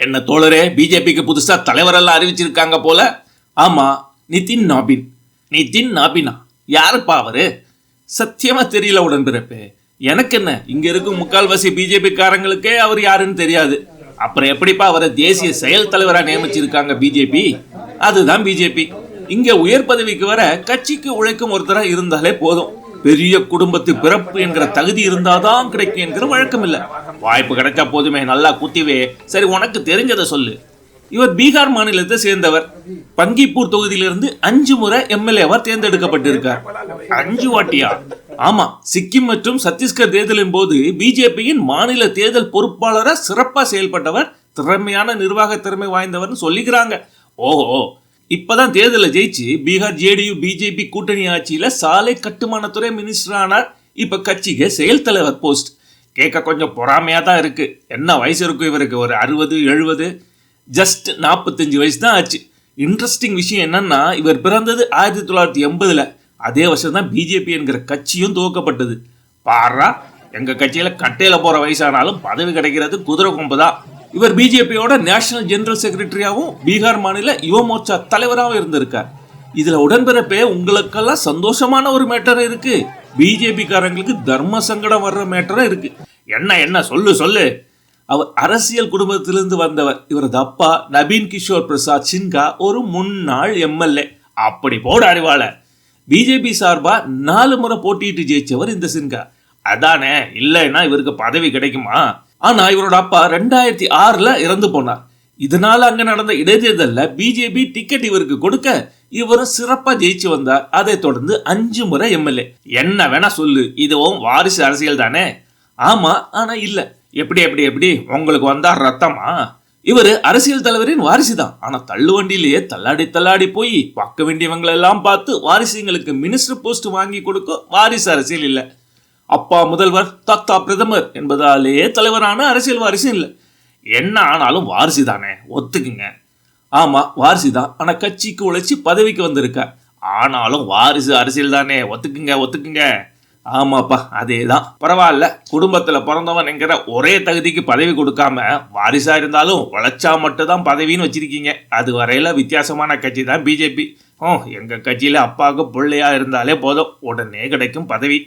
என்ன தோழரே பிஜேபிக்கு புதுசாக தலைவரெல்லாம் அறிவிச்சிருக்காங்க போல? ஆமாம் நிதின் நாபின். நிதின் நாபினா? யாருப்பா அவரு? சத்தியமா தெரியல உடன்பிறப்பே. எனக்கு என்ன இங்க இருக்கும் முக்கால்வாசி பிஜேபி காரங்களுக்கே அவர் யாருன்னு தெரியாது. அப்புறம் எப்படிப்பா அவரை தேசிய செயல் தலைவரா நியமிச்சிருக்காங்க பிஜேபி? அதுதான் பிஜேபி. இங்க உயர் பதவிக்கு வர கட்சிக்கு உழைக்கும் ஒருத்தரா இருந்தாலே போதும். பெரிய குடும்பத்து பிறப்பு என்கிற தகுதி இருந்தாதான் கிடைக்கும் என்கிற வழக்கம் இல்லை. வாய்ப்பு கிடைச்சா போதுமே நல்லா குத்திவே. சரி உனக்கு தெரிஞ்சதை சொல்லு. இவர் பீகார் மாநிலத்தை சேர்ந்தவர். பங்கிப்பூர் தொகுதியிலிருந்து அஞ்சு முறை எம்எல்ஏவா தேர்ந்தெடுக்கப்பட்டிருக்கார். அஞ்சு வாட்டியா? ஆமா சிக்கிம் மற்றும் சத்தீஸ்கர் தேர்தலின் போது பிஜேபியின் மாநில தேர்தல் பொறுப்பாளராக சிறப்பாக செயல்பட்டவர் திறமையான நிர்வாக திறமை வாய்ந்தவர்னு சொல்லிக்கிறாங்க. ஓஹோ இப்பதான் தேர்தலை ஜெயிச்சு பீகார் ஜேடியு பிஜேபி கூட்டணி ஆட்சியில சாலை கட்டுமானத்துறை மினிஸ்டர் ஆனார் இப்ப கட்சிக்கு செயல் தலைவர் போஸ்ட். கேட்க கொஞ்சம் பொறாமையாக தான் இருக்குது என்ன வயசு இருக்கும் இவருக்கு? ஒரு அறுபது எழுபது? ஜஸ்ட் நாற்பத்தஞ்சு வயசு தான் ஆச்சு. இன்ட்ரெஸ்டிங் விஷயம் என்னென்னா இவர் பிறந்தது ஆயிரத்தி தொள்ளாயிரத்தி எண்பதில். அதே வருஷம் தான் பிஜேபி என்கிற கட்சியும் துவக்கப்பட்டது. பாரா எங்கள் கட்சியில் கட்டையில் போகிற வயசானாலும் பதவி கிடைக்கிறது குதிரை கொம்பு தான். இவர் பிஜேபியோட நேஷனல் ஜெனரல் செக்ரட்டரியாகவும் பீகார் மாநில யுவ மோர்ச்சா தலைவராகவும் இருந்திருக்கார். இதில் உடன்பிறப்பே உங்களுக்கெல்லாம் சந்தோஷமான ஒரு மேட்டர் இருக்குது பிஜேபிக்காரங்களுக்கு தர்ம சங்கடம் வர்ற மேட்டராக இருக்கு. என்ன என்ன சொல்லு சொல்லு. அவர் அரசியல் குடும்பத்திலிருந்து வந்தவர் இவரது அப்பா நபீன் கிஷோர் பிரசாத் சின்ஹா ஒரு முன்னாள் எம்எல்ஏ. அப்படி போட அறிவாள பிஜேபி சார்பா நாலு முறை போட்டியிட்டு ஜெயிச்சவர் இந்த சின்ஹா. அதானே இல்லைன்னா இவருக்கு பதவி கிடைக்குமா? ஆனா இவரோட அப்பா ரெண்டாயிரத்தி ஆறுல இறந்து போனார். இதனால அங்க நடந்த இடைத்தேர்தலில் பிஜேபி டிக்கெட் இவருக்கு கொடுக்க இவரும் சிறப்பா ஜெயிச்சு வந்தார். அதை தொடர்ந்து அஞ்சு முறை எம்எல்ஏ என்ன வேணா சொல்லு. இதுவும் வாரிசு அரசியல் தானே? ஆமா ஆனா இல்ல. எப்படி எப்படி எப்படி? உங்களுக்கு வந்தா ரத்தமா? இவர் அரசியல் தலைவரின் வாரிசு தான். ஆனா தள்ளுவண்டியிலேயே தள்ளாடி தள்ளாடி போய் பார்க்க வேண்டியவங்களை எல்லாம் பார்த்து வாரிசுங்களுக்கு மினிஸ்டர் போஸ்ட் வாங்கி கொடுக்க வாரிசு அரசியல் இல்லை. அப்பா முதல்வர் தாத்தா பிரதமர் என்பதாலே தலைவரான அரசியல் வாரிசும் இல்லை. என்ன ஆனாலும் வாரிசு தானே? ஒத்துக்குங்க. ஆமாம் வாரிசு தான் ஆனால் கட்சிக்கு உழைச்சி பதவிக்கு வந்திருக்க. ஆனாலும் வாரிசு அரசியல் தானே ஒத்துக்குங்க ஒத்துக்குங்க. ஆமாப்பா அதே தான் பரவாயில்ல குடும்பத்தில் பிறந்தவன் என்கிற ஒரே தகுதிக்கு பதவி கொடுக்காம வாரிசாக இருந்தாலும் உழைச்சா மட்டும்தான் பதவின்னு வச்சிருக்கீங்க. அது வரையில் வித்தியாசமான கட்சி தான் பிஜேபி. ஓ எங்கள் கட்சியில் அப்பாவுக்கு பிள்ளையாக இருந்தாலே போதும். உடனே கிடைக்கும் பதவி.